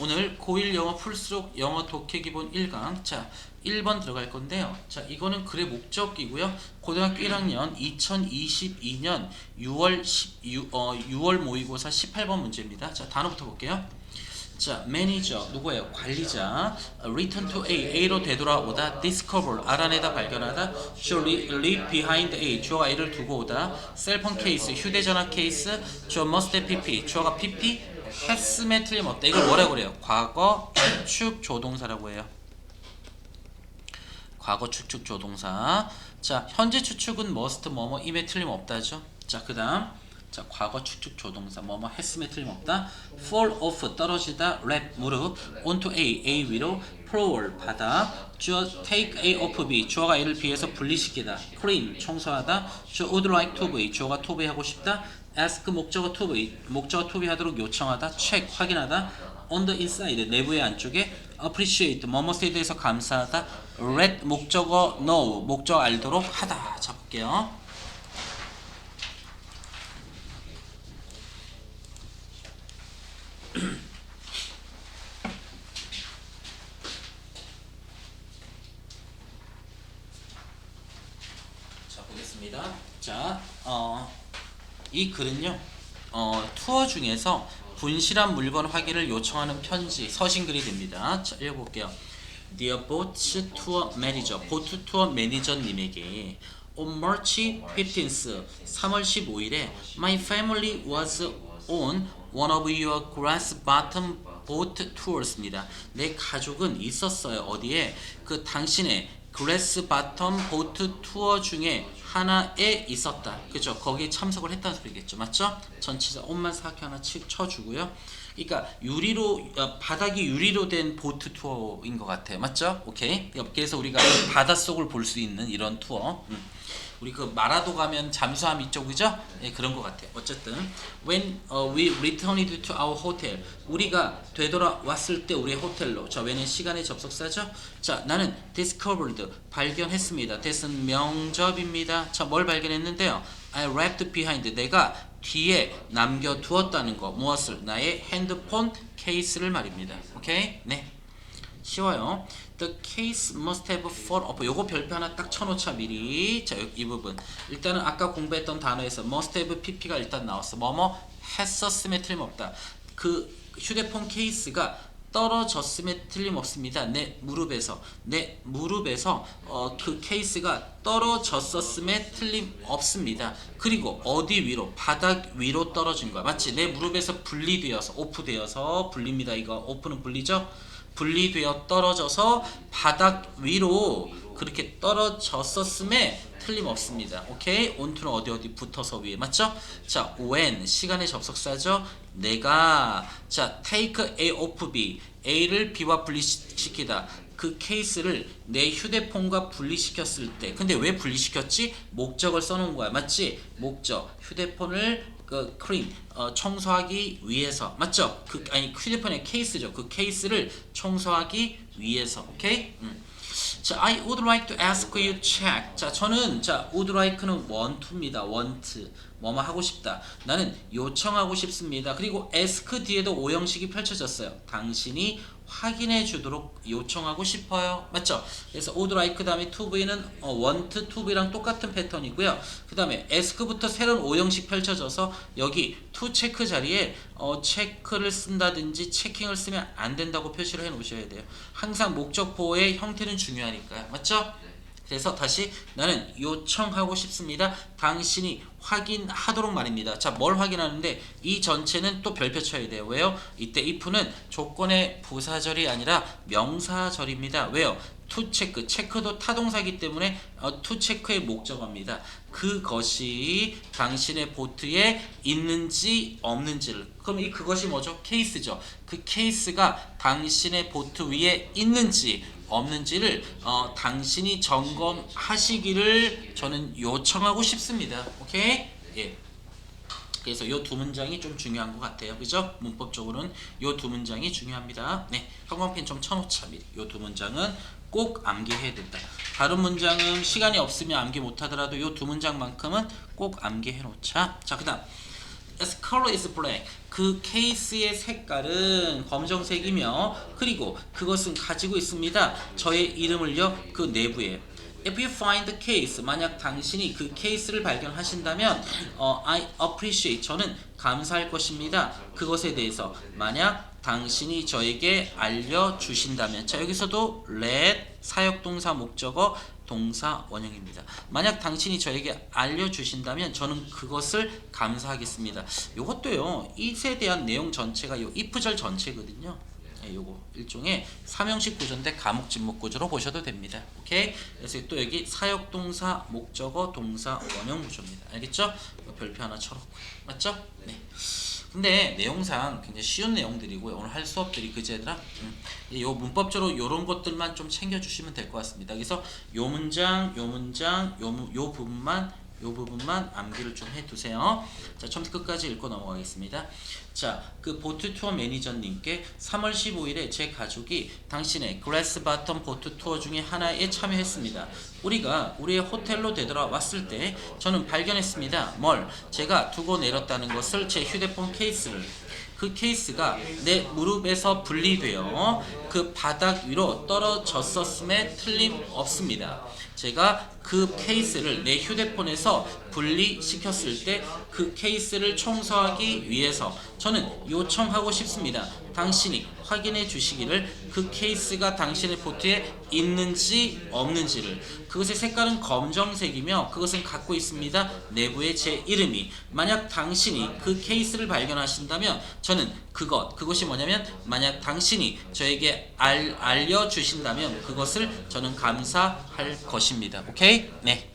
오늘 고1 영어 풀수록 영어 독해 기본 1강 자 1번 들어갈 건데요. 자 이거는 글의 목적이고요. 고등학교 1학년 2022년 6월 10, 6, 어, 6월 모의고사 18번 문제입니다. 자 단어부터 볼게요. 자 매니저 누구예요? 관리자 return to A A로 되돌아오다 discover 알아내다 발견하다 should leave behind A 주어가 A를 두고 오다 셀폰 케이스 휴대전화 케이스 주어 must PP 주어가 PP 했음에 틀림없다. 이걸 뭐라고 그래요? 과거 추측 조동사라고 해요. 과거 추측 조동사. 자 현재 추측은 must 뭐뭐 임에 틀림없다죠. 자 그 다음. 자 과거 추측 조동사. 뭐뭐 했음에 틀림없다. fall off 떨어지다. 랩 무릎. onto A A 위로 floor 바다 주어 take A off B 주어가 A를 B에서 분리시키다 clean 청소하다 주어 would like to be 주어가 to be 하고 싶다 ask 목적어 to be 목적어 to be 하도록 요청하다 check 확인하다 on the inside 내부의 안쪽에 appreciate 뭐뭐에 대해서 감사하다 let 목적어 know 목적어 알도록 하다 자 볼게요 자 보겠습니다. 자, 어, 이 글은요, 어, 투어 중에서 분실한 물건 확인을 요청하는 편지 서신글이 됩니다. 자, 읽어볼게요. Dear Boat Tour Manager, 보트 투어 매니저님에게 On March 15th, 3월 15일에 My family was on one of your grass bottom boat tours입니다. 내 가족은 있었어요. 어디에? 그 당신의 그레스 바텀 보트 투어 중에 하나에 있었다. 그죠? 거기에 참석을 했다는 소리겠죠. 맞죠? 전치사 옷만 사각형 하나 치, 쳐주고요. 그러니까 유리로 어, 바닥이 유리로 된 보트 투어인 것 같아요. 맞죠? 오케이. 그래서 우리가 바닷속을 볼 수 있는 이런 투어. 음. 우리 그 마라도 가면 잠수함 이쪽이죠? 예, 그런 것 같아요. 어쨌든 when uh, we returned to our hotel 우리가 되돌아왔을 때 우리의 호텔로 자 when은 시간의 접속사죠? 자 나는 discovered 발견했습니다. that은 명접입니다. 자 뭘 발견했는데요? I left behind 내가 뒤에 남겨두었다는 거 무엇을 나의 핸드폰 케이스를 말입니다. 오케이? 네. 쉬워요. The case must have fallen off. 요거 별표 하나 딱 쳐놓자 미리. 자, 이 부분. 일단은 아까 공부했던 단어에서 must have pp가 일단 나왔어. 뭐뭐 했었음에 틀림없다. 그 휴대폰 케이스가 떨어졌음에 틀림없습니다. 내 무릎에서 내 무릎에서 어, 그 케이스가 떨어졌었음에 틀림없습니다. 그리고 어디 위로 바닥 위로 떨어진 거야. 맞지? 내 무릎에서 분리되어서 오프되어서 분립니다. 이거 오프는 분리죠? 분리되어 떨어져서 바닥 위로 그렇게 떨어졌었음에 틀림없습니다. 오케이? 온투는 어디 어디 붙어서 위에 맞죠? 자, when 시간의 접속사죠. 내가 자 take A off B A를 B와 분리시키다. 그 케이스를 내 휴대폰과 분리시켰을 때 근데 왜 분리시켰지? 목적을 써놓은 거야 맞지? 목적 휴대폰을 그 크림 어, 청소하기 위해서 맞죠? 그 아니 휴대폰의 케이스죠. 그 케이스를 청소하기 위해서 오케이? 음. 자, I would like to ask you check. 자, 저는 자 would like는 want to입니다. want 뭐뭐 하고 싶다. 나는 요청하고 싶습니다. 그리고 ask 뒤에도 오형식이 펼쳐졌어요. 당신이 확인해 주도록 요청하고 싶어요. 맞죠? 그래서 would like 다음에 to be는 어, want to be랑 똑같은 패턴이고요. 그 다음에 ask부터 새로운 오형식 펼쳐져서 여기 to 체크 자리에 어, 체크를 쓴다든지 체킹을 쓰면 안 된다고 표시를 해 놓으셔야 돼요. 항상 목적 보호의 형태는 중요하니까요. 맞죠? 그래서 다시 나는 요청하고 싶습니다. 당신이 확인하도록 말입니다. 자, 뭘 확인하는데 이 전체는 또 별표 쳐야 돼요. 왜요? 이때 if는 조건의 부사절이 아니라 명사절입니다. 왜요? to 체크, 체크도 타동사기 때문에 어, to 체크의 목적어입니다. 그것이 당신의 보트에 있는지 없는지를 그럼 이 그것이 뭐죠? 케이스죠. 그 케이스가 당신의 보트 위에 있는지 없는지를 어, 당신이 점검하시기를 저는 요청하고 싶습니다. 오케이? 예. 그래서 요두 문장이 좀 중요한 것 같아요. 그죠? 문법적으로는 요두 문장이 중요합니다. 네. 형광펜 좀 쳐놓자 미리. 요두 문장은 꼭 암기해야 된다. 다른 문장은 시간이 없으면 암기 못하더라도 요두 문장만큼은 꼭 암기해 놓자. 자, 그 다음 its color is black. 그 케이스의 색깔은 검정색이며 그리고 그것은 가지고 있습니다. 저의 이름을요. 그 내부에 If you find the case, 만약 당신이 그 케이스를 발견하신다면, 어, I appreciate, 저는 감사할 것입니다. 그것에 대해서 만약 당신이 저에게 알려주신다면, 자 여기서도 let 사역동사 목적어 동사 원형입니다. 만약 당신이 저에게 알려주신다면 저는 그것을 감사하겠습니다. 이것도요, 이에 대한 내용 전체가 요 if절 전체거든요. 예, 요거 일종의 삼형식 구조인데 감옥 진목 구조로 보셔도 됩니다. 오케이? 그래서 또 여기 사역 동사 목적어 동사 원형 구조입니다. 알겠죠? 별표 하나 쳐놓고 맞죠? 네. 근데 내용상 굉장히 쉬운 내용들이고요. 오늘 할 수업들이 그제더라. 음. 요 문법적으로 요런 것들만 좀 챙겨주시면 될 것 같습니다. 그래서 요 문장, 요 문장, 요, 무- 요 부분만 요 부분만 암기를 좀 해두세요. 자, 처음부터 끝까지 읽고 넘어가겠습니다. 자, 그 보트 투어 매니저님께 3월 15일에 제 가족이 당신의 그레스 바텀 보트 투어 중에 하나에 참여했습니다. 우리가 우리의 호텔로 되돌아왔을 때 저는 발견했습니다. 뭘? 제가 두고 내렸다는 것을 제 휴대폰 케이스를 그 케이스가 내 무릎에서 분리되어 그 바닥 위로 떨어졌었음에 틀림없습니다. 제가 그 케이스를 내 휴대폰에서 분리시켰을 때 그 케이스를 청소하기 위해서 저는 요청하고 싶습니다. 당신이 확인해 주시기를 그 케이스가 당신의 보트에 있는지 없는지를 그것의 색깔은 검정색이며 그것은 갖고 있습니다. 내부에 제 이름이 만약 당신이 그 케이스를 발견하신다면 저는 그것 그것이 뭐냐면 만약 당신이 저에게 알, 알려주신다면 그것을 저는 감사할 것입니다. 오케이? 네.